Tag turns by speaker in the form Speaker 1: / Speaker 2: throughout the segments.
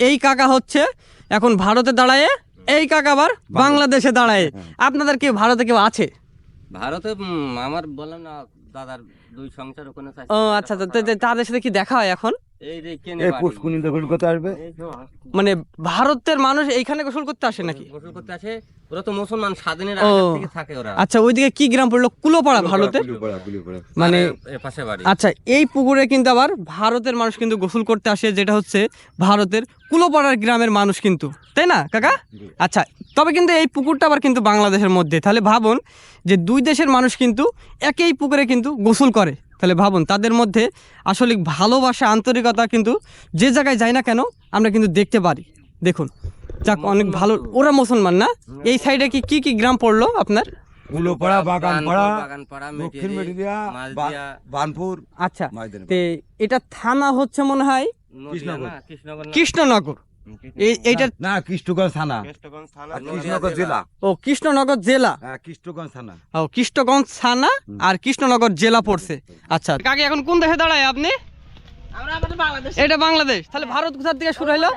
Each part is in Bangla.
Speaker 1: এই কাকা হচ্ছে এখন ভারতে দাঁড়ায় এই কাকা আবার বাংলাদেশে দাঁড়ায়। আপনাদের কি ভারতে কেউ আছে?
Speaker 2: ভারতে আমার বললাম না দাদার দুই সংসার ওখানে
Speaker 1: ও আচ্ছা তাদের সাথে কি দেখা হয় এখন?
Speaker 2: এই যে কেনে
Speaker 3: এই
Speaker 2: বাড়ি।
Speaker 3: পুষ্কুনি দখল করতে আসবে।
Speaker 1: মানে ভারতের মানুষ এইখানে গোসল করতে আসে নাকি?
Speaker 2: গোসল করতে আসে। ওরা তো মুসলমান স্বাধীনের থেকে থাকে ওরা।
Speaker 1: আচ্ছা ওইদিকে কি গ্রাম পড়ল? কুলোপাড়া ভারতে। মানে
Speaker 2: পাশে বাড়ি।
Speaker 1: আচ্ছা এই পুকুরে কিন্তু আবার ভারতের মানুষ কিন্তু গোসল করতে আসে যেটা হচ্ছে ভারতের কুলোপাড়ার গ্রামের মানুষ কিন্তু। তাই না কাকা? আচ্ছা তবে কিন্তু এই পুকুরটা আবার কিন্তু বাংলাদেশের মধ্যে। তাহলে ভাবুন যে দুই দেশের মানুষ কিন্তু একই পুকুরে কিন্তু গোসল করে। তাহলে ভাবুন তাদের মধ্যে আসলে ভালোবাসা আন্তরিকতা কিন্তু যে জায়গায় যায় না কেন আমরা কিন্তু দেখতে পারি। দেখুন যাক অনেক ভালো ওরা মুসলমান না? এই সাইডে কি কি কি গ্রাম পড়ল আপনার?
Speaker 3: গুলোপাড়া বাগানপাড়া
Speaker 2: বাগানপাড়া
Speaker 3: দক্ষিণ মেডিয়া বানপুর
Speaker 1: আচ্ছা তে এটা থানা হচ্ছে মনে হয়?
Speaker 3: কৃষ্ণনগর।
Speaker 1: এইটা
Speaker 3: না কৃষ্ণগঞ্জ থানা। কৃষ্ণনগর জেলা।
Speaker 1: ও কৃষ্ণনগর জেলা?
Speaker 3: হ্যাঁ কৃষ্ণগঞ্জ থানা।
Speaker 1: ও কৃষ্ণগঞ্জ থানা আর কৃষ্ণনগর জেলা পড়ছে। আচ্ছা কাকে এখন কোন দেশে দাঁড়ায় আপনি?
Speaker 4: আমরা আমাদের বাংলাদেশ।
Speaker 1: এটা বাংলাদেশ। তাহলে ভারত কোথার দিকে শুরু হলো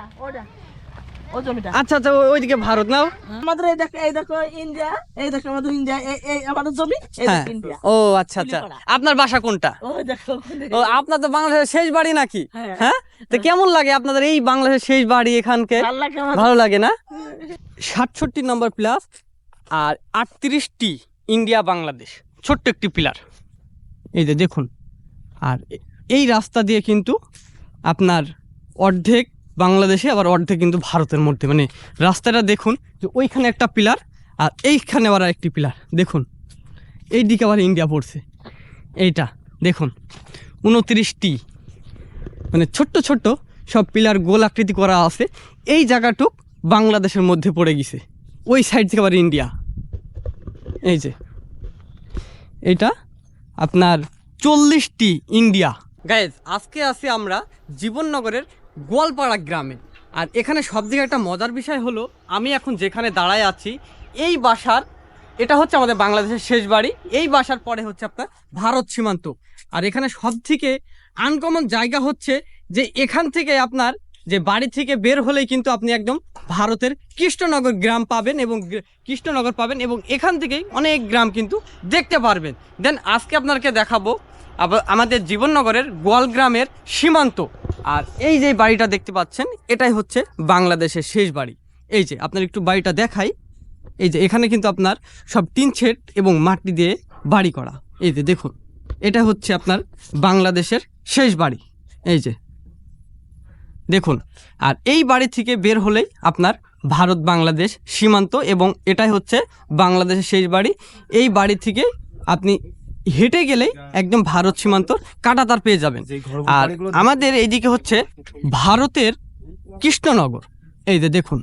Speaker 4: জমিটা।
Speaker 1: আচ্ছা আচ্ছা ওইদিকে ভারত নাও।
Speaker 4: আমাদের এই দেখো এই দেখো ইন্ডিয়া এই দেখো আমাদের ইন্ডিয়া এই আমাদের জমি এই
Speaker 1: হ্যাঁ।
Speaker 4: দেখো ইন্ডিয়া।
Speaker 1: ও আচ্ছা আচ্ছা। আপনার বাসা কোনটা?
Speaker 4: ওই দেখো
Speaker 1: ও আপনার তো বাংলাদেশের শেষ বাড়ি নাকি?
Speaker 4: হ্যাঁ।
Speaker 1: হ্যাঁ? তো কেমন লাগে আপনাদের এই বাংলাদেশের শেষ বাড়ি এখানকে?
Speaker 4: ভালো লাগে আমাদের।
Speaker 1: ভালো লাগে না? সাতষট্টি নম্বর প্লাস আর আটত্রিশটি ইন্ডিয়া বাংলাদেশ। ছোট্ট একটি পিলার। এই যে দেখুন। আর এই রাস্তা দিয়ে কিন্তু আপনার অর্ধেক বাংলাদেশে আবার অর্ধেক কিন্তু ভারতের মধ্যে। মানে রাস্তাটা দেখুন যে ওইখানে একটা পিলার আর এইখানে আবার একটি পিলার। দেখুন এই দিকে আবার ইন্ডিয়া পড়ছে। এইটা, দেখুন, উনত্রিশটি। মানে ছোট্ট ছোট্ট সব পিলার গোল আকৃতি করা আছে। এই জায়গাটুক বাংলাদেশের মধ্যে পড়ে গেছে। ওই সাইড থেকে আবার ইন্ডিয়া। এই যে এটা আপনার চল্লিশটি ইন্ডিয়া। গাইজ আজকে আছি আমরা জীবননগরের গোয়ালপাড়া গ্রামে। আর এখানে সব থেকে একটা মজার বিষয় হলো, আমি এখন যেখানে দাঁড়ায় আছি, এই বাসার, এটা হচ্ছে আমাদের বাংলাদেশের শেষ বাড়ি, এই বাসার পরে হচ্ছে আপনার ভারত সীমান্ত। আর এখানে সব থেকে আনকমন জায়গা হচ্ছে যে এখান থেকে আপনার যে বাড়ি থেকে বের হলেই কিন্তু আপনি একদম ভারতের কৃষ্ণনগর গ্রাম পাবেন এবং কৃষ্ণনগর পাবেন এবং এখান থেকেই অনেক গ্রাম কিন্তু দেখতে পারবেন। দেন আজকে আপনাকে দেখাবো আমাদের জীবননগরের গোয়াল গ্রামের সীমান্ত। আর এই যে বাড়িটা দেখতে পাচ্ছেন, এটাই হচ্ছে বাংলাদেশের শেষ বাড়ি। এই যে, আপনার একটু বাড়িটা দেখাই। এই যে, এখানে কিন্তু আপনার সব টিন শেড এবং মাটি দিয়ে বাড়ি করা। এই যে, দেখুন, এটা হচ্ছে আপনার বাংলাদেশের শেষ বাড়ি। এই যে, দেখুন, আর এই বাড়ি থেকে বের হলেই আপনার ভারত, বাংলাদেশ সীমান্ত এবং এটাই হচ্ছে বাংলাদেশের শেষ বাড়ি। এই বাড়ি থেকে আপনি হেঁটে গেলেই একদম ভারত সীমান্তর কাটাতার পেয়ে যাবেন। আর আমাদের এইদিকে হচ্ছে ভারতের কৃষ্ণনগর। এই যে দেখুন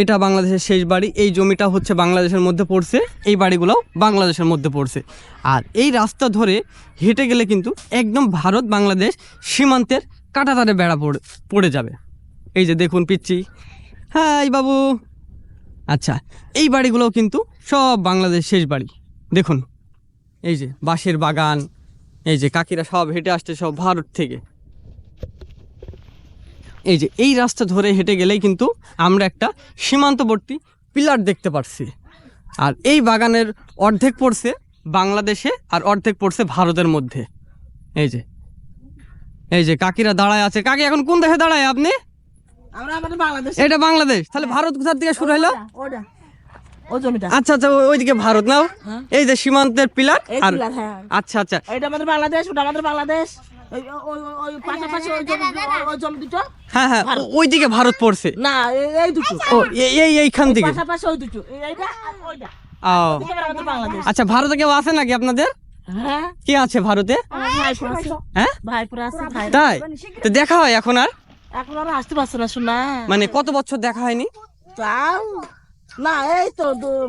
Speaker 1: এটা বাংলাদেশের শেষ বাড়ি এই জমিটা হচ্ছে বাংলাদেশের মধ্যে পড়ছে এই বাড়িগুলোও বাংলাদেশের মধ্যে পড়ছে। আর এই রাস্তা ধরে হেঁটে গেলে কিন্তু একদম ভারত বাংলাদেশ সীমান্তের কাটাতারে বেড়া পড়ে পড়ে যাবে। এই যে দেখুন পিচ্ছি হ্যাঁ বাবু। আচ্ছা এই বাড়িগুলোও কিন্তু সব বাংলাদেশ শেষ বাড়ি। দেখুন এই যে বাঁশের বাগান এই যে কাকিরা সব হেঁটে আসছে সব ভারত থেকে। এই যে এই রাস্তা ধরে হেঁটে গেলেই কিন্তু আমরা একটা সীমান্তবর্তী পিলার দেখতে পারছি। আর এই বাগানের অর্ধেক পড়ছে বাংলাদেশে আর অর্ধেক পড়ছে ভারতের মধ্যে। এই যে এই যে কাকিরা দাঁড়ায় আছে। কাকি এখন কোন দেশে দাঁড়ায় আপনি?
Speaker 4: আমরা আমাদের বাংলাদেশ।
Speaker 1: এটা বাংলাদেশ। তাহলে ভারত কোথার থেকে শুরু হলো? আচ্ছা আচ্ছা ওইদিকে ভারত নাও।
Speaker 4: হ্যাঁ।
Speaker 1: এই যে সীমান্তের পিলার আর
Speaker 4: হ্যাঁ।
Speaker 1: আচ্ছা আচ্ছা।
Speaker 4: এটা আমাদের বাংলাদেশ ওটা আমাদের বাংলাদেশ।
Speaker 1: হ্যাঁ হ্যাঁ ওইদিকে ভারত পড়ছে।
Speaker 4: না এই- দুটো।
Speaker 1: এইখান থেকে
Speaker 4: ওই দুটো।
Speaker 1: আচ্ছা ভারতে কেউ আছে নাকি আপনাদের?
Speaker 4: হ্যাঁ।
Speaker 1: কে আছে ভারতে? হ্যাঁ? তাই? তো দেখা হয় এখন আর?
Speaker 4: এখন আর আসতে পারছে না শোনা
Speaker 1: মানে কত বছর দেখা হয়নি?
Speaker 4: তাও না এই তো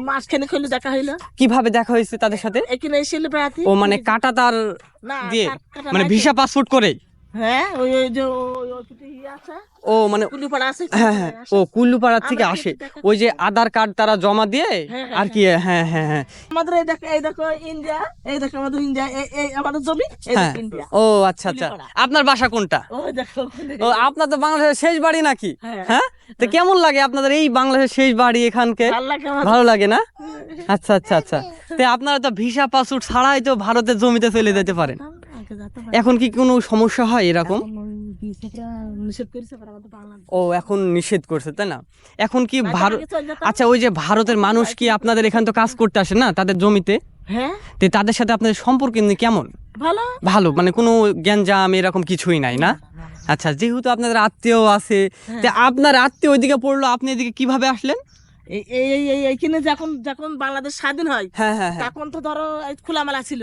Speaker 4: মাঝখানে খুলে দেখা হইল।
Speaker 1: কীভাবে দেখা হয়েছে তাদের সাথে?
Speaker 4: এখানে এসে
Speaker 1: ও মানে কাটা তার দিয়ে মানে ভিসা পাসপোর্ট করে?
Speaker 4: হ্যাঁ ওই ওই যে ইয়ে
Speaker 1: ও মানে হ্যাঁ হ্যাঁ ও কুল্লুপাড়া থেকে আসে। ওই যে আধার কার্ড তারা জমা দিয়ে আর কি হ্যাঁ হ্যাঁ হ্যাঁ
Speaker 4: আমাদের এই দেখো এই দেখো ইন্ডিয়া এই দেখো আমাদের ইন্ডিয়া এই আমাদের জমি ইন্ডিয়া।
Speaker 1: ও আচ্ছা আচ্ছা। আপনার বাসা কোনটা? ও আপনার তো বাংলাদেশের শেষ বাড়ি নাকি?
Speaker 4: হ্যাঁ।
Speaker 1: তো কেমন লাগে আপনাদের এই বাংলাদেশের শেষ বাড়ি এখানকে?
Speaker 4: ভালো লাগে
Speaker 1: না? আচ্ছা আচ্ছা আচ্ছা। তো আপনারা তো ভিসা পাসপোর্ট ছাড়াই তো ভারতের জমিতে চলে যেতে পারেন। এখন কি কোনো সমস্যা হয় এরকম। ও এখন নিষেধ করছে তাই না? এখন কি ভারত। আচ্ছা ওই যে ভারতের মানুষ কি আপনাদের এখান তো কাজ করতে আসে না তাদের জমিতে?
Speaker 4: হ্যাঁ।
Speaker 1: তাদের সাথে আপনাদের সম্পর্ক এমনি কেমন?
Speaker 4: ভালো।
Speaker 1: ভালো মানে কোনো গ্যাঞ্জাম এরকম কিছুই নাই না? আচ্ছা যেহেতু আপনাদের আত্মীয় আছে
Speaker 4: হ্যাঁ।
Speaker 1: তো আপনার আত্মীয় ওইদিকে পড়ল আপনি এদিকে কীভাবে আসলেন?
Speaker 4: এই এই এই এই এইখানে যখন যখন বাংলাদেশ স্বাধীন হয়
Speaker 1: হ্যাঁ হ্যাঁ
Speaker 4: তখন তো ধরো খোলামেলা ছিল।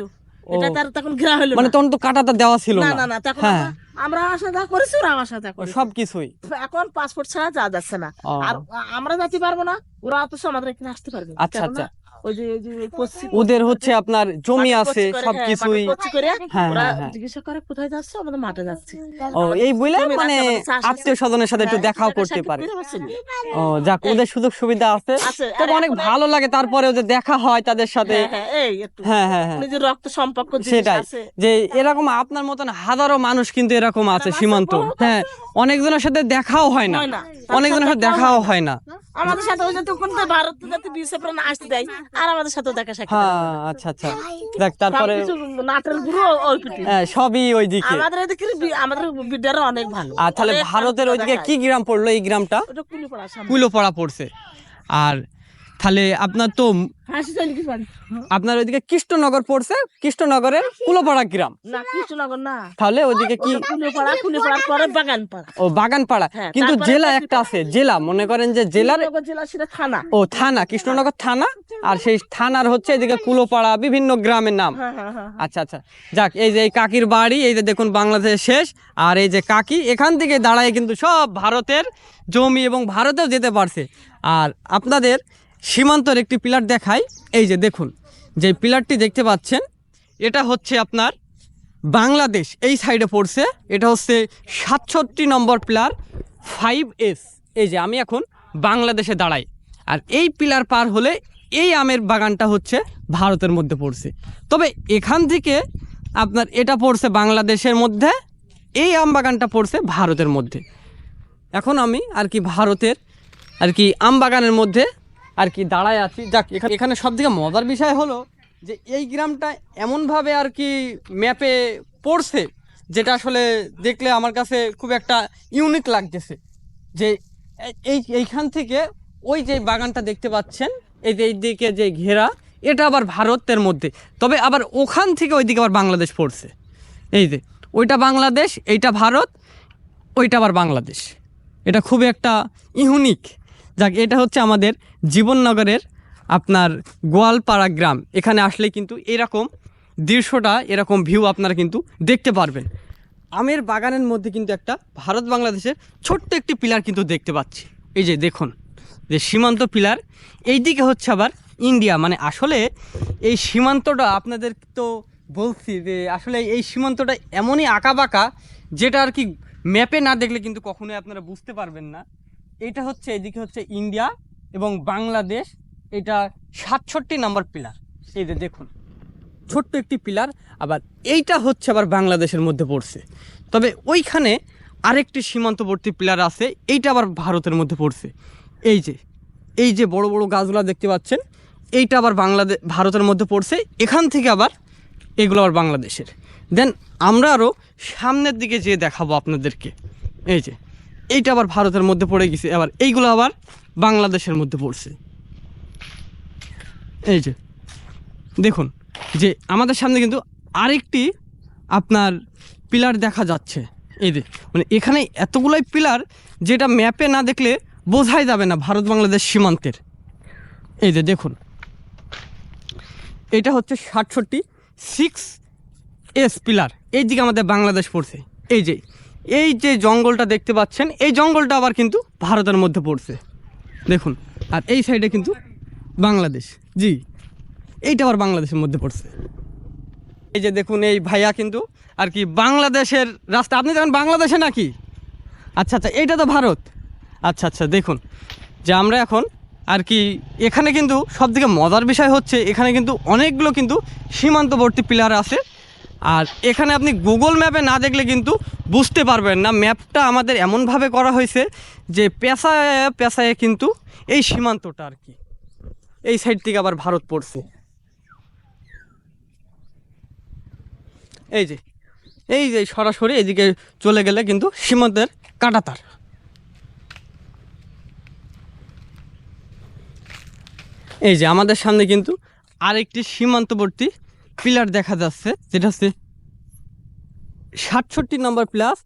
Speaker 4: এটা তার তখন ঘেরা হলো
Speaker 1: মানে তখন তো কাটাটা দেওয়া ছিল
Speaker 4: না
Speaker 1: না।
Speaker 4: না তখন
Speaker 1: হ্যাঁ।
Speaker 4: আমরা- আশা যা করেছি ওরা আশা যা করেছি।
Speaker 1: সবকিছুই।
Speaker 4: এখন পাসপোর্ট ছাড়া যা যাচ্ছে না। আর আমরা যেতে পারব না ওরা অত আমাদের এখানে আসতে পারবে। না।
Speaker 1: আচ্ছা, আচ্ছা।
Speaker 4: ওই যে ওই যে
Speaker 1: ওদের হচ্ছে আপনার জমি আছে
Speaker 4: পাটি করে,
Speaker 1: সব
Speaker 4: হ্যাঁ,
Speaker 1: হ্যাঁ, হ্যাঁ, হ্যাঁ।
Speaker 4: জিজ্ঞাসা করে কোথায় যাচ্ছে? আমাদের মাঠে যাচ্ছে।
Speaker 1: ও এই বলে মানে। আত্মীয় স্বজনের সাথে একটু দেখাও করতে পারে। ও যাক ওদের সুযোগ সুবিধা আছে। তবে অনেক ভালো লাগে তারপরে ওদের দেখা হয় তাদের সাথে।
Speaker 4: হ্যাঁ, হ্যাঁ,
Speaker 1: হ্যাঁ হ্যাঁ হ্যাঁ।
Speaker 4: নিজের রক্ত সম্পর্ক
Speaker 1: সেটাই। যে এরকম আপনার মতন হাজারো মানুষ কিন্তু এরকম আছে সীমান্ত। হ্যাঁ অনেকজনের সাথে দেখাও হয় না। অনেকজনের সাথে দেখাও হয় না।
Speaker 4: আমাদের সাথে ওই যে তখন তো ভারত যাতে আসতে দেয়। আর আমাদের সাথে দেখা সাক্ষাৎ
Speaker 1: হ্যাঁ আচ্ছা আচ্ছা। দেখ তারপরে
Speaker 4: নাটের গুরু ওই
Speaker 1: হ্যাঁ, সবই ওইদিকে।
Speaker 4: আমাদের এদিকে আমাদের বিদ্যার অনেক ভালো।
Speaker 1: আর তাহলে ভারতের ওইদিকে কি গ্রাম পড়ল এই গ্রামটা?
Speaker 4: কুলোপাড়া
Speaker 1: পড়ছে। আর তাহলে আপনার তো? আপনার ওইদিকে কৃষ্ণনগর পড়ছে কৃষ্ণনগরের কুলোপাড়া গ্রাম।
Speaker 4: না কৃষ্ণনগর না।
Speaker 1: তাহলে ওইদিকে কি
Speaker 4: কুলিপাড়া কুলিপাড়ার পরে বাগান
Speaker 1: ও বাগানপাড়া।
Speaker 4: হ্যাঁ,
Speaker 1: কিন্তু জেলা একটা আছে জেলা। মনে করেন যে জেলার
Speaker 4: জেলা সেটা থানা।
Speaker 1: ও থানা কৃষ্ণনগর থানা। আর সেই থানার হচ্ছে এদিকে কুলোপাড়া বিভিন্ন গ্রামের নাম।
Speaker 4: হ্যাঁ হ্যাঁ।
Speaker 1: আচ্ছা আচ্ছা। যাক এই যে এই কাকির বাড়ি এই যে দেখুন বাংলাদেশের শেষ। আর এই যে কাকি এখান থেকে দাঁড়ায় কিন্তু সব ভারতের জমি এবং ভারতেও যেতে পারছে। আর আপনাদের সীমান্তর একটি পিলার দেখাই। এই যে দেখুন, যে পিলারটি দেখতে পাচ্ছেন, এটা হচ্ছে আপনার বাংলাদেশ, এই সাইডে পড়ছে। এটা হচ্ছে সাতষট্টি নম্বর পিলার, ফাইভ এস। এই যে আমি এখন বাংলাদেশে দাঁড়াই। আর এই পিলার পার হলে এই আমের বাগানটা হচ্ছে ভারতের মধ্যে পড়ছে। তবে এখান থেকে আপনার এটা পড়ছে বাংলাদেশের মধ্যে, এই আম বাগানটা পড়ছে ভারতের মধ্যে। এখন আমি আর কি ভারতের, আর কি আম বাগানের মধ্যে আর কি দাঁড়ায় আছি। যাক এখানে এখানে সব থেকে মজার বিষয় হলো যে এই গ্রামটা এমনভাবে আর কি ম্যাপে পড়ছে, যেটা আসলে দেখলে আমার কাছে খুব একটা ইউনিক লাগতেছে। যে এই এইখান থেকে ওই যে বাগানটা দেখতে পাচ্ছেন, এই যে এইদিকে যে ঘেরা, এটা আবার ভারতের মধ্যে। তবে আবার ওখান থেকে ওইদিকে আবার বাংলাদেশ পড়ছে। এই যে, ওইটা বাংলাদেশ, এইটা ভারত, ওইটা আবার বাংলাদেশ। এটা খুব একটা ইউনিক যাক, এটা হচ্ছে আমাদের জীবননগরের আপনার গোয়ালপাড়া গ্রাম। এখানে আসলে কিন্তু এরকম দৃশ্যটা, এরকম ভিউ আপনারা কিন্তু দেখতে পারবেন। আমের বাগানের মধ্যে কিন্তু একটা ভারত বাংলাদেশের ছোট্ট একটি পিলার কিন্তু দেখতে পাচ্ছি। এই যে দেখুন, যে সীমান্ত পিলার। এই দিকে হচ্ছে আবার ইন্ডিয়া। মানে আসলে এই সীমান্তটা আপনাদের তো বলছি যে আসলে এই সীমান্তটা এমনই আঁকাবাঁকা, যেটা আর কি ম্যাপে না দেখলে কিন্তু কখনোই আপনারা বুঝতে পারবেন না। এটা হচ্ছে এদিকে হচ্ছে ইন্ডিয়া এবং বাংলাদেশ। এটা সাতষট্টি নম্বর পিলার। এই যে দেখুন, ছোট্ট একটি পিলার, আবার এইটা হচ্ছে আবার বাংলাদেশের মধ্যে পড়ছে। তবে ওইখানে আরেকটি সীমান্তবর্তী পিলার আছে, এইটা আবার ভারতের মধ্যে পড়ছে। এই যে এই যে বড় বড় গাছগুলো দেখতে পাচ্ছেন, এইটা আবার বাংলাদেশ ভারতের মধ্যে পড়ছে। এখান থেকে আবার এগুলো আবার বাংলাদেশের। দেন আমরা আরও সামনের দিকে যেয়ে দেখাবো আপনাদেরকে। এই যে এইটা আবার ভারতের মধ্যে পড়ে গেছে, আবার এইগুলো আবার বাংলাদেশের মধ্যে পড়ছে। এই যে, দেখুন, যে আমাদের সামনে কিন্তু আরেকটি আপনার পিলার দেখা যাচ্ছে। এই যে মানে এখানে এতগুলোই পিলার যেটা ম্যাপে না দেখলে বোঝাই যাবে না ভারত বাংলাদেশ সীমান্তের। এই যে, দেখুন, এটা হচ্ছে সাতষট্টি সিক্স এস পিলার। এই দিকে আমাদের বাংলাদেশ পড়ছে। এই যে এই যে জঙ্গলটা দেখতে পাচ্ছেন, এই জঙ্গলটা আবার কিন্তু ভারতের মধ্যে পড়ছে। দেখুন, আর এই সাইডে কিন্তু বাংলাদেশ। জি, এইটা আবার বাংলাদেশের মধ্যে পড়ছে। এই যে দেখুন, এই ভাইয়া কিন্তু আর কি বাংলাদেশের রাস্তা। আপনি দেখেন বাংলাদেশে নাকি? আচ্ছা আচ্ছা এইটা তো ভারত। আচ্ছা আচ্ছা দেখুন, যে আমরা এখন আর কি এখানে কিন্তু সবথেকে মজার বিষয় হচ্ছে, এখানে কিন্তু অনেকগুলো কিন্তু সীমান্তবর্তী পিলার আছে। আর এখানে আপনি গুগল ম্যাপে না দেখলে কিন্তু বুঝতে পারবেন না। ম্যাপটা আমাদের এমনভাবে করা হয়েছে যে পেশায় পেশায় কিন্তু এই সীমান্তটা আর কি। এই সাইড থেকে আবার ভারত পড়ছে। এই যে এই যে সরাসরি এদিকে চলে গেলে কিন্তু সীমান্তের কাটাতার। এই যে আমাদের সামনে কিন্তু আরেকটি সীমান্তবর্তী পিলার দেখা যাচ্ছে, যেটা হচ্ছে সাতষট্টি নম্বর প্লাস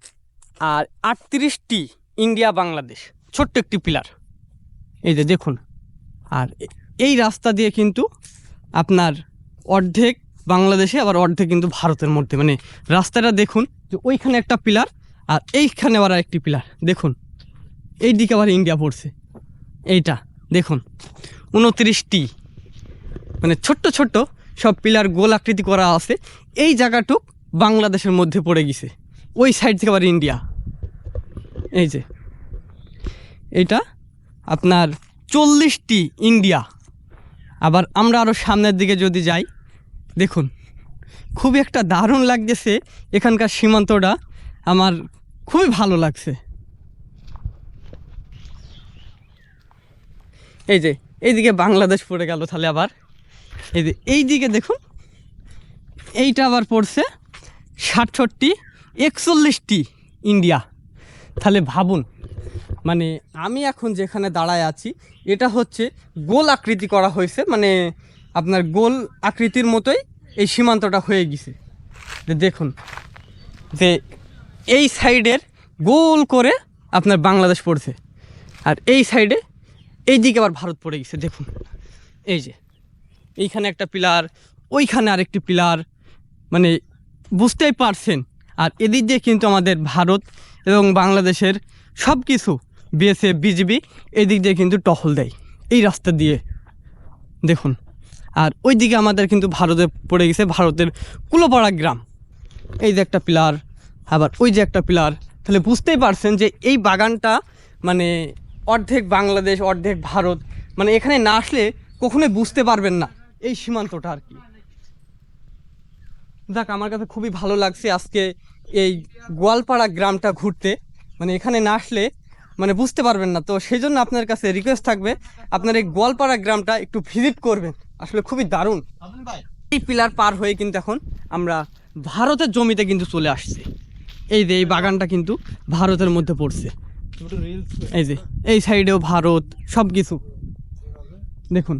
Speaker 1: আর আটত্রিশটি ইন্ডিয়া বাংলাদেশ, ছোট্ট একটি পিলার। এই যে দেখুন, আর এই রাস্তা দিয়ে কিন্তু আপনার অর্ধেক বাংলাদেশে, আবার অর্ধেক কিন্তু ভারতের মধ্যে। মানে রাস্তাটা দেখুন, যে ওইখানে একটা পিলার আর এইখানে আবার একটি পিলার। দেখুন এই দিকে আবার ইন্ডিয়া পড়ছে। এইটা, দেখুন, উনত্রিশটি। মানে ছোট্ট ছোট্ট সব পিলার গোল আকৃতি করা আছে। এই জায়গাটুক বাংলাদেশের মধ্যে পড়ে গেছে। ওই সাইড থেকে আবার ইন্ডিয়া। এই যে। এটা আপনার চল্লিশটি ইন্ডিয়া। আবার আমরা আরও সামনের দিকে যদি যাই, দেখুন, খুবই একটা দারুণ লাগতেছে এখানকার সীমান্তটা। আমার খুবই ভালো লাগছে। এই যে, এইদিকে বাংলাদেশ পড়ে গেল তাহলে আবার। এই যে, এই দিকে দেখুন, এইটা আবার পড়ছে ষাটষট্টি একচল্লিশটি ইন্ডিয়া। তাহলে ভাবুন মানে আমি এখন যেখানে দাঁড়ায় আছি, এটা হচ্ছে গোল আকৃতি করা হয়েছে মানে আপনার গোল আকৃতির মতোই এই সীমান্তটা হয়ে গেছে। যে দেখুন, যে এই সাইডের গোল করে আপনার বাংলাদেশ পড়ছে, আর এই সাইডে এই দিকে আবার ভারত পড়ে গেছে, দেখুন, এই যে। এইখানে একটা পিলার, ওইখানে আরেকটি পিলার মানে বুঝতেই পারছেন। আর এদিক দিয়ে কিন্তু আমাদের ভারত এবং বাংলাদেশের সব কিছু বিএসএফ বিজিবি এদিক দিয়ে কিন্তু টহল দেয়। এই রাস্তা দিয়ে দেখুন। আর ওই দিকে আমাদের কিন্তু ভারতে পড়ে গেছে ভারতের কুলোপাড়া গ্রাম। এই যে একটা পিলার, আবার ওই যে একটা পিলার। তাহলে বুঝতেই পারছেন যে এই বাগানটা মানে অর্ধেক বাংলাদেশ, অর্ধেক ভারত মানে এখানে না আসলে কখনোই বুঝতে পারবেন না। এই সীমান্তটা আর কি। দেখ আমার কাছে খুবই ভালো লাগছে আজকে এই গোয়ালপাড়া গ্রামটা ঘুরতে। মানে এখানে না আসলে মানে বুঝতে পারবেন না। তো সেই জন্য আপনার কাছে রিকোয়েস্ট থাকবে আপনার এই গোয়ালপাড়া গ্রামটা একটু ভিজিট করবেন। আসলে খুবই দারুণ। এই পিলার পার হয়ে কিন্তু এখন আমরা ভারতের জমিতে কিন্তু চলে আসছি। এই যে এই বাগানটা কিন্তু ভারতের মধ্যে পড়ছে। এই যে এই সাইডেও ভারত সব কিছু দেখুন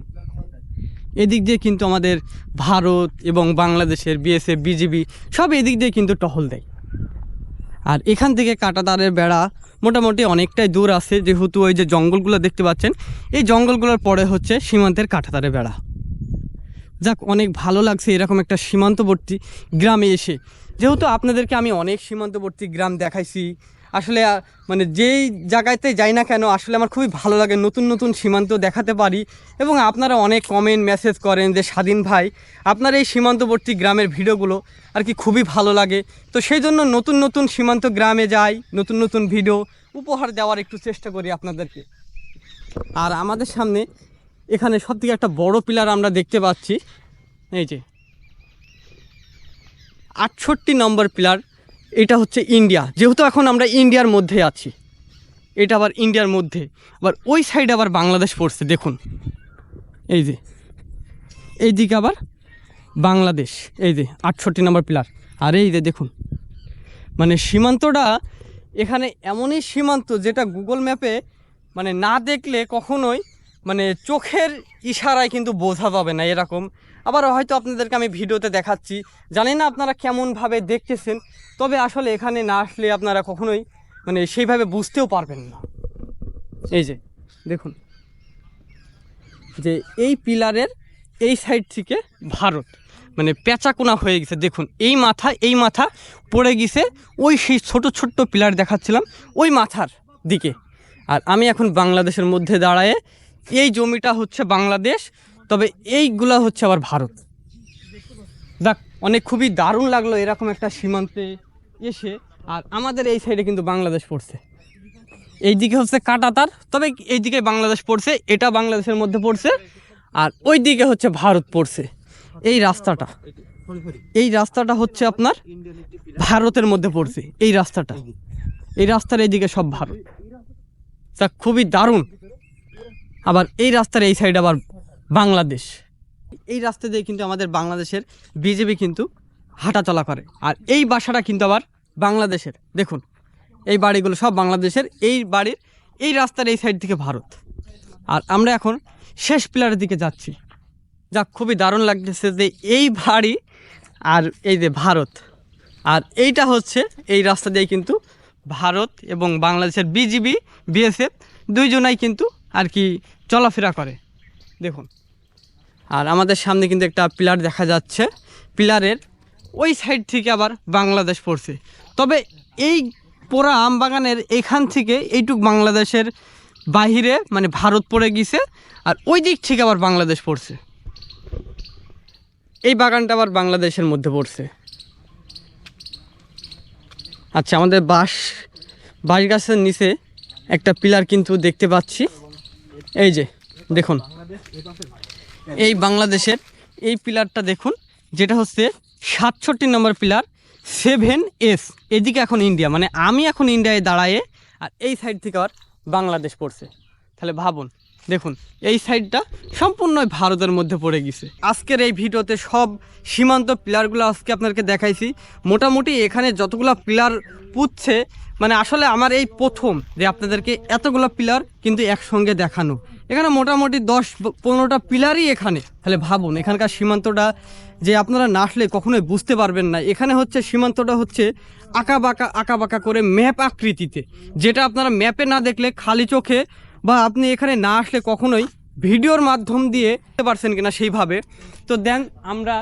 Speaker 1: এদিক দিয়ে কিন্তু আমাদের ভারত এবং বাংলাদেশের বিএসএফ, বিজিবি সব এদিক দিয়ে কিন্তু টহল দেয়। আর এখান থেকে কাঁটাতারের বেড়া মোটামুটি অনেকটাই দূর আছে, যেহেতু ওই যে জঙ্গলগুলো দেখতে পাচ্ছেন, এই জঙ্গলগুলোর পরে হচ্ছে সীমান্তের কাঁটাতারের বেড়া। যাক, অনেক ভালো লাগছে এরকম একটা সীমান্তবর্তী গ্রামে এসে। যেহেতু আপনাদেরকে আমি অনেক সীমান্তবর্তী গ্রাম দেখাইছি আসলে মানে যেই জায়গাতে যাই না কেন, আসলে আমার খুবই ভালো লাগে নতুন নতুন সীমান্ত দেখাতে পারি। এবং আপনারা অনেক কমেন্ট মেসেজ করেন যে, স্বাধীন ভাই, আপনার এই সীমান্তবর্তী গ্রামের ভিডিওগুলো আর কি খুবই ভালো লাগে। তো সেই জন্য নতুন নতুন সীমান্ত গ্রামে যাই, নতুন নতুন ভিডিও উপহার দেওয়ার একটু চেষ্টা করি আপনাদেরকে। আর আমাদের সামনে এখানে সব থেকে একটা বড় পিলার আমরা দেখতে পাচ্ছি। এই যে, আটষট্টি নম্বর পিলার। এটা হচ্ছে ইন্ডিয়া। যেহেতু এখন আমরা ইন্ডিয়ার মধ্যে আছি, এটা আবার ইন্ডিয়ার মধ্যে। আবার ওই সাইডে আবার বাংলাদেশ পড়ছে, দেখুন। এই যে, এই দিকে আবার বাংলাদেশ, এই যে, আটষট্টি নম্বর পিলার আর এই যে, দেখুন মানে সীমান্তটা এখানে এমনই সীমান্ত যেটা গুগল ম্যাপে মানে না দেখলে কখনোই মানে চোখের ইশারায় কিন্তু বোঝা যাবে না এরকম। আবার হয়তো আপনাদেরকে আমি ভিডিওতে দেখাচ্ছি। জানি না আপনারা কেমনভাবে দেখতেছেন, তবে আসলে এখানে না আসলে আপনারা কখনোই মানে সেইভাবে বুঝতেও পারবেন না। এই যে, দেখুন। যে এই পিলারের এই সাইড থেকে ভারত মানে পেঁচাকোনা হয়ে গেছে। দেখুন, এই মাথা এই মাথা পড়ে গেছে ওই সেই ছোট ছোট্ট পিলার দেখাচ্ছিলাম, ওই মাথার দিকে। আর আমি এখন বাংলাদেশের মধ্যে দাঁড়ায়ে এই জমিটা হচ্ছে বাংলাদেশ তবে এইগুলা হচ্ছে আবার ভারত। দেখ অনেক খুবই দারুণ লাগল এরকম একটা সীমান্তে এসে। আর আমাদের এই সাইডে কিন্তু বাংলাদেশ পড়ছে। এইদিকে হচ্ছে কাটাতার, তবে এইদিকে বাংলাদেশ পড়ছে, এটা বাংলাদেশের মধ্যে পড়ছে। আর ওই দিকে হচ্ছে ভারত পড়ছে। এই রাস্তাটা এই রাস্তাটা হচ্ছে আপনার ভারতের মধ্যে পড়ছে, এই রাস্তাটা। এই রাস্তার এইদিকে সব ভারত। তা খুবই দারুণ। আবার এই রাস্তার এই সাইড আবার বাংলাদেশ। এই রাস্তা দিয়ে কিন্তু আমাদের বাংলাদেশের বিজেপি কিন্তু হাঁটাচলা করে। আর এই বাসাটা কিন্তু আবার বাংলাদেশের। দেখুন, এই বাড়িগুলো সব বাংলাদেশের, এই বাড়ির, এই রাস্তার এই সাইড থেকে ভারত। আর আমরা এখন শেষ পিলারের দিকে যাচ্ছি। যা খুবই দারুণ লাগতেছে যে এই বাড়ি আর এই যে ভারত। আর এইটা হচ্ছে এই রাস্তা দিয়ে কিন্তু ভারত এবং বাংলাদেশের বিজিবি বিএসএফ দুইজনাই কিন্তু আর কি চলাফেরা করে। দেখুন। আর আমাদের সামনে কিন্তু একটা পিলার দেখা যাচ্ছে। পিলারের ওই সাইড থেকে আবার বাংলাদেশ পড়ছে। তবে এই পোড়া আম বাগানের এখান থেকে এইটুক বাংলাদেশের বাহিরে মানে ভারত পড়ে গিয়েছে আর ওই দিক থেকে আবার বাংলাদেশ পড়ছে। এই বাগানটা আবার বাংলাদেশের মধ্যে পড়ছে। আচ্ছা আমাদের বাঁশ বাঁশ গাছের নিচে একটা পিলার কিন্তু দেখতে পাচ্ছি। এই যে, দেখুন। এই বাংলাদেশের এই পিলারটা দেখুন, যেটা হচ্ছে সাতষট্টি নম্বর পিলার, সেভেন এস। এদিকে এখন ইন্ডিয়া মানে আমি এখন ইন্ডিয়ায় দাঁড়ায়ে আর এই সাইড থেকে আবার বাংলাদেশ পড়ছে। তাহলে ভাবুন, দেখুন, এই সাইডটা সম্পূর্ণই ভারতের মধ্যে পড়ে গেছে। আজকের এই ভিডিওতে সব সীমান্ত পিলারগুলো আজকে আপনাদেরকে দেখাইছি। মোটামুটি এখানে যতগুলো পিলার পুঁতছে মানে আসলে আমার এই প্রথম যে আপনাদেরকে এতগুলো পিলার কিন্তু একসঙ্গে দেখানো। এখানে মোটামুটি দশ পনেরোটা পিলারই এখানে। তাহলে ভাবুন, এখানকার সীমান্তটা যে আপনারা না আসলে কখনোই বুঝতে পারবেন না। এখানে হচ্ছে সীমান্তটা হচ্ছে আঁকা বাঁকা আঁকা বাঁকা করে ম্যাপ আকৃতিতে। যেটা আপনারা ম্যাপে না দেখলে খালি চোখে বা আপনি এখানে না আসলে কখনোই ভিডিওর মাধ্যম দিয়ে পারছেন কিনা সেইভাবে। তো দেন আমরা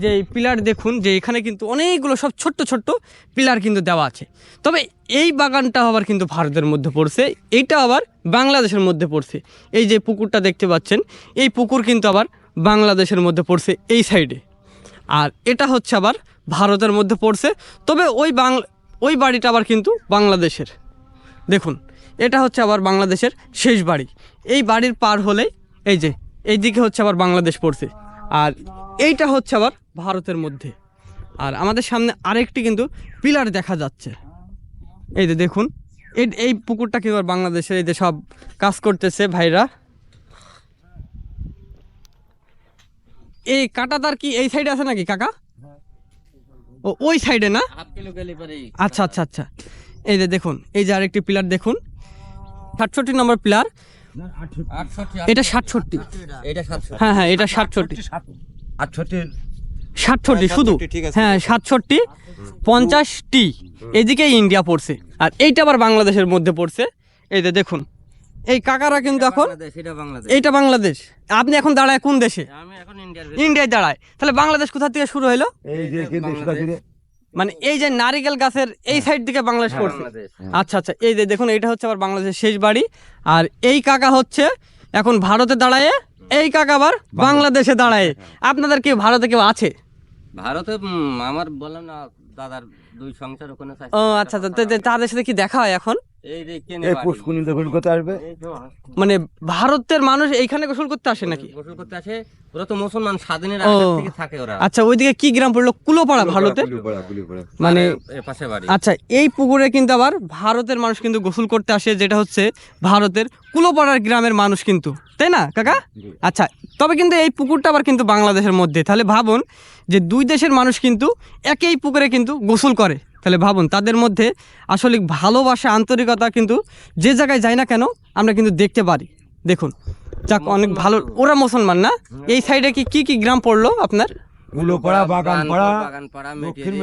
Speaker 1: যে এই পিলার দেখুন, যে এখানে কিন্তু অনেকগুলো সব ছোট্ট ছোট্ট পিলার কিন্তু দেওয়া আছে। তবে এই বাগানটা আবার কিন্তু ভারতের মধ্যে পড়ছে, এইটা আবার বাংলাদেশের মধ্যে পড়ছে। এই যে পুকুরটা দেখতে পাচ্ছেন, এই পুকুর কিন্তু আবার বাংলাদেশের মধ্যে পড়ছে এই সাইডে। আর এটা হচ্ছে আবার ভারতের মধ্যে পড়ছে, তবে ওই বাংলা ওই বাড়িটা আবার কিন্তু বাংলাদেশের। দেখুন, এটা হচ্ছে আবার বাংলাদেশের শেষ বাড়ি। এই বাড়ির পার হলেই এই যে এই দিকে হচ্ছে আবার বাংলাদেশ পড়ছে। আর এইটা হচ্ছে আবার ভারতের মধ্যে। আর আমাদের সামনে আরেকটি কিন্তু পিলার দেখা যাচ্ছে। এই যে দেখুন এই এই পুকুরটা কি আবার বাংলাদেশের এই যে সব কাজ করতেছে ভাইরা। এই কাটাতার কি এই সাইডে আছে নাকি কাকা? ও ওই সাইডে না? আচ্ছা আচ্ছা আচ্ছা। এই যে দেখুন এই যে আরেকটি পিলার দেখুন। সাতষট্টি নম্বর পিলার। এটা সাতষট্টি। হ্যাঁ হ্যাঁ এটা সাতষট্টি।
Speaker 3: আটষট্টি
Speaker 1: সাতষট্টি শুধু? হ্যাঁ সাতষট্টি পঞ্চাশটি এদিকে ইন্ডিয়া পড়ছে। আর এইটা আবার বাংলাদেশের মধ্যে পড়ছে। এই যে দেখুন এই কাকারা কিন্তু এখন
Speaker 2: এটা বাংলাদেশ।
Speaker 1: এইটা বাংলাদেশ। আপনি এখন দাঁড়ায় কোন দেশে?
Speaker 2: আমি এখন ইন্ডিয়ার
Speaker 1: ইন্ডিয়ায় দাঁড়ায়। তাহলে বাংলাদেশ কোথা থেকে শুরু হলো মানে এই যে নারিকেল গাছের এই সাইড থেকে বাংলাদেশ পড়ছে। আচ্ছা আচ্ছা এই যে দেখুন এটা হচ্ছে আবার বাংলাদেশের শেষ বাড়ি। আর এই কাকা হচ্ছে এখন ভারতে দাঁড়ায় এই কাকা আবার বাংলাদেশে। দাঁড়ায়। আপনাদের কেউ ভারতে কেউ আছে?
Speaker 2: ভারতে আমার বললাম না দাদার দুই সংসার ওখানে
Speaker 1: ও আচ্ছা আচ্ছা তাদের সাথে কি দেখা হয় এখন?
Speaker 2: এই যে কেনে
Speaker 3: এই
Speaker 2: বাড়ি।
Speaker 3: পুষ্কুনি দখল করতে আসবে।
Speaker 1: মানে ভারতের মানুষ এইখানে গোসল করতে আসে নাকি?
Speaker 2: গোসল করতে আসে ওরা তো মুসলমান স্বাধীনের থেকে থাকে ওরা।
Speaker 1: আচ্ছা ওইদিকে কি গ্রাম পড়ল? কুলোপাড়া ভারতে। মানে
Speaker 2: পাশে বাড়ি।
Speaker 1: আচ্ছা এই পুকুরে কিন্তু আবার ভারতের মানুষ কিন্তু গোসল করতে আসে যেটা হচ্ছে ভারতের কুলোপাড়ার গ্রামের মানুষ কিন্তু। তাই না কাকা? আচ্ছা তবে কিন্তু এই পুকুরটা আবার কিন্তু বাংলাদেশের মধ্যে। তাহলে ভাবুন যে দুই দেশের মানুষ কিন্তু একই পুকুরে কিন্তু গোসল করে। তাহলে ভাবুন তাদের মধ্যে আসলে ভালোবাসা আন্তরিকতা কিন্তু যে জায়গায় যায় না কেন আমরা কিন্তু দেখতে পারি। দেখুন যাক অনেক ভালো ওরা মুসলমান না? এই সাইডে কি কি কি গ্রাম পড়ল আপনার?
Speaker 3: বাগানপাড়া দক্ষিণ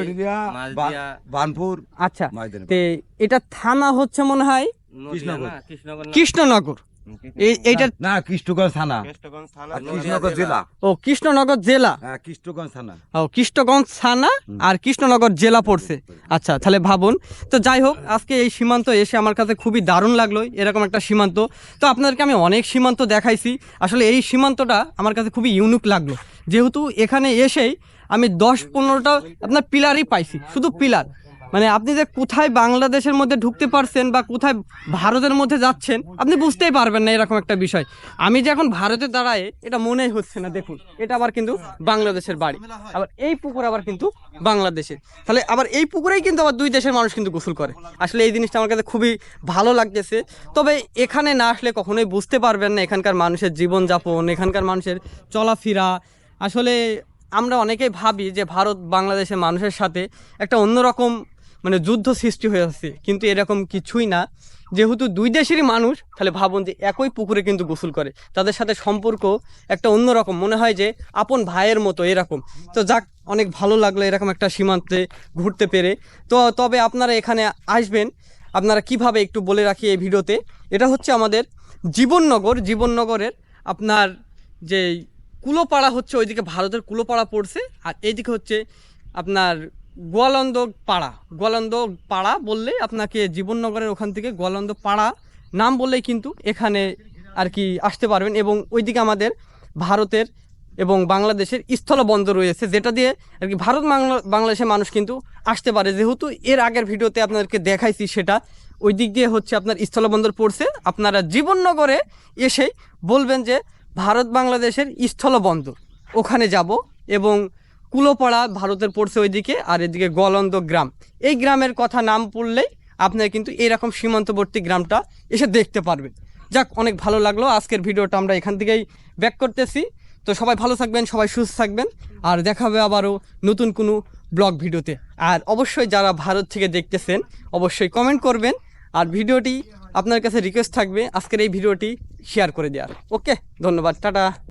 Speaker 3: বানপুর
Speaker 1: আচ্ছা তে এটা থানা হচ্ছে মনে হয়? কৃষ্ণনগর। এইটা
Speaker 3: না কৃষ্ণগঞ্জ থানা। কৃষ্ণনগর জেলা।
Speaker 1: ও কৃষ্ণনগর জেলা?
Speaker 3: হ্যাঁ কৃষ্ণগঞ্জ থানা।
Speaker 1: ও কৃষ্ণগঞ্জ থানা আর কৃষ্ণনগর জেলা পড়ছে। আচ্ছা তাহলে ভাবুন। তো যাই হোক আজকে এই সীমান্ত এসে আমার কাছে খুবই দারুণ লাগল এরকম একটা সীমান্ত। তো আপনাদেরকে আমি অনেক সীমান্ত দেখাইছি। আসলে এই সীমান্তটা আমার কাছে খুবই ইউনিক লাগল। যেহেতু এখানে এসেই আমি দশ পনেরোটা আপনার পিলারই পাইছি শুধু পিলার মানে আপনি যে কোথায় বাংলাদেশের মধ্যে ঢুকতে পারছেন বা কোথায় ভারতের মধ্যে যাচ্ছেন, আপনি বুঝতেই পারবেন না এরকম একটা বিষয়। আমি যে এখন ভারতে দাঁড়ায় এটা মনেই হচ্ছে না, দেখুন। এটা আবার কিন্তু বাংলাদেশের বাড়ি। আবার এই পুকুর আবার কিন্তু বাংলাদেশের। তাহলে আবার এই পুকুরেই কিন্তু আবার দুই দেশের মানুষ কিন্তু গোসল করে। আসলে এই জিনিসটা আমার কাছে খুবই ভালো লাগতেছে। তবে এখানে না আসলে কখনোই বুঝতে পারবেন না এখানকার মানুষের জীবনযাপন, এখানকার মানুষের চলাফেরা। আসলে আমরা অনেকেই ভাবি যে ভারত বাংলাদেশের মানুষের সাথে একটা অন্যরকম মানে যুদ্ধ সৃষ্টি হয়ে আসছে কিন্তু এরকম কিছুই না। যেহেতু দুই দেশেরই মানুষ, তাহলে ভাবুন যে একই পুকুরে কিন্তু গোসল করে। তাদের সাথে সম্পর্ক একটা অন্যরকম। মনে হয় যে আপন ভাইয়ের মতো এরকম। তো যাক, অনেক ভালো লাগল এরকম একটা সীমান্তে ঘুরতে পেরে। তো তবে আপনারা এখানে আসবেন। আপনারা কীভাবে একটু বলে রাখি এই ভিডিওতে? এটা হচ্ছে আমাদের জীবননগর। জীবননগরের আপনার যে কুলোপাড়া হচ্ছে, ওইদিকে ভারতের কুলোপাড়া পড়ছে। আর এইদিকে হচ্ছে আপনার গোয়ালন্দ পাড়া গোয়ালন্দ পাড়া বললেই আপনাকে জীবননগরের ওখান থেকে গোয়ালন্দ পাড়া নাম বললেই কিন্তু এখানে আর কি আসতে পারবেন এবং ওইদিকে আমাদের ভারতের এবং বাংলাদেশের স্থলবন্দর রয়েছে, যেটা দিয়ে আর কি ভারত বাংলা, বাংলাদেশের মানুষ কিন্তু আসতে পারে। যেহেতু এর আগের ভিডিওতে আপনাদেরকে দেখাইছি সেটা ওই দিক দিয়ে হচ্ছে আপনার স্থলবন্দর পড়ছে। আপনারা জীবননগরে এসেই বলবেন যে ভারত বাংলাদেশের স্থলবন্দর, ওখানে যাব এবং কুলোপাড়া ভারতের পড়ছে ওইদিকে আর এদিকে গলন্দ গ্রাম। এই গ্রামের কথা নাম পড়লেই আপনারা কিন্তু এরকম সীমান্তবর্তী গ্রামটা এসে দেখতে পারবেন। যাক, অনেক ভালো লাগল। আজকের ভিডিওটা আমরা এখান থেকেই ব্যাক করতেছি। তো সবাই ভালো থাকবেন, সবাই সুস্থ থাকবেন। আর দেখা হবে আবারও নতুন কোনো ব্লগ ভিডিওতে। আর অবশ্যই যারা ভারত থেকে দেখতেছেন, অবশ্যই কমেন্ট করবেন। আর ভিডিওটি আপনার কাছে রিকোয়েস্ট থাকবে। আজকের এই ভিডিওটি শেয়ার করে দেওয়ার। ওকে ধন্যবাদ। টাটা।